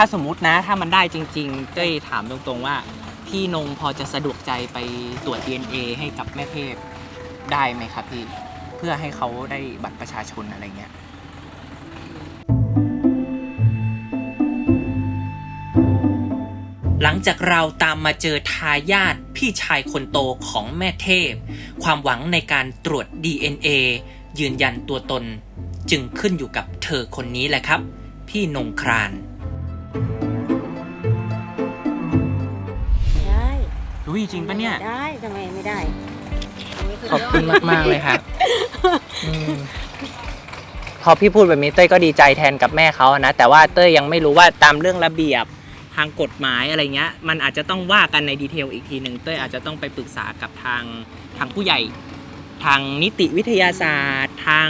ถ้าสมมุตินะ ถ้ามันได้จริงๆเต้ยถามตรงๆว่า พี่นงพอจะสะดวกใจไปตรวจ DNA ให้กับแม่เทพได้ไหมครับพี่ เพื่อให้เขาได้บัตรประชาชนอะไรเงี้ย หลังจากเราตามมาเจอทายาทพี่ชายคนโตของแม่เทพ ความหวังในการตรวจ DNA ยืนยันตัวตน จึงขึ้นอยู่กับเธอคนนี้แหละครับ พี่นงคราน ได้รู้จริงปะเนี่ย ได้ทำไมไม่ได้ขอบคุณมากๆเลยครับอืมพอพี่พูดแบบนี้เต้ยก็ดีใจแทนกับแม่เขาอะนะแต่ว่าเต้ยยังไม่รู้ว่าตามเรื่องระเบียบทางกฎหมายอะไรเงี้ย มันอาจจะต้องว่ากันในดีเทลอีกทีหนึ่งเต้ยอาจจะต้องไปปรึกษากับทางทางผู้ใหญ่ ทางนิติวิทยาศาสตร์ ทาง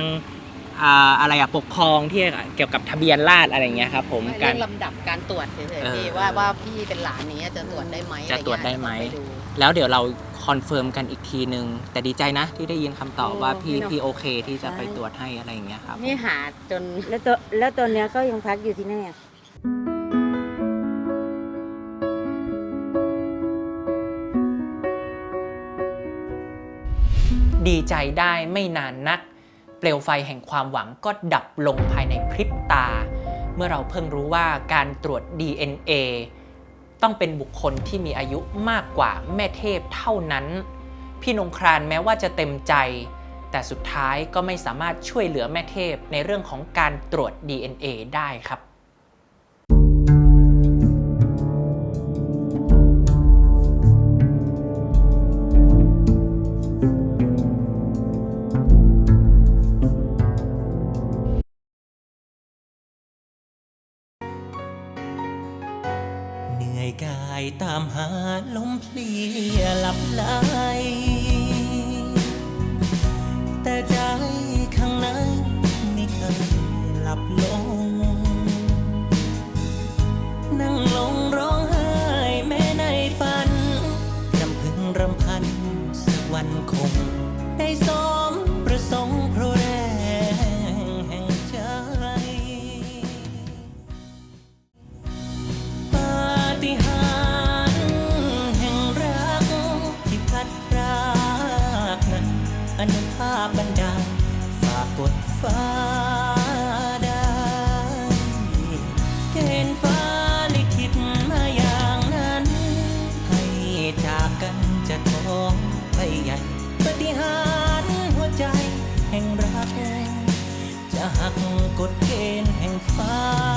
อ่าอะไรอะปกครองที่เกี่ยวกับทะเบียนราษฎร์อะไรเงี้ยครับผมไม่กาเรื่รองลำดับการตรวจเฉยเออๆพี่ว่าว่าพี่เป็นหลานนี้จะตรวจได้ไหมจะตรวจได้ไหม อะรเงี้ยต้องป แล้วเดี๋ยวเราคอนเฟิร์มกันอีกทีนึง แต่ดีใจนะที่ได้ยินคำตอบว่าพี่โอ้พี่โอเคที่จะใช่ไปตรวจให้อะไรอย่างเงี้ยครับ นี่หาจน แล้วตัวแล้วตัวเนี้ยก็ยังพักอยู่ที่นี่อะดีใจได้ไม่นานนัก เปลวไฟแห่งความหวังก็ดับลงภายในพริบตา เมื่อเราเพิ่งรู้ว่าการตรวจ DNA ต้องเป็นบุคคลที่มีอายุมากกว่าแม่เทพเท่านั้น พี่นงครานแม้ว่าจะเต็มใจ แต่สุดท้ายก็ไม่สามารถช่วยเหลือแม่เทพในเรื่องของการตรวจ DNA ได้ครับ เหนื่อยกายตามหาลมเพลียหลับไหลแต่ใจข้างในไม่เคยหลับลง นั่งลงร้องไห้แม้ในฝันรำพึงรำพันสักวันคงได้สม กดฟ้าได้เกณฑ์ฟ้าลิขิตมาอย่างนั้น ให้จากกันจะท้องไปใหญ่ปฏิหารหัวใจแห่งรัก จะหักกฎเกณฑ์แห่งฟ้า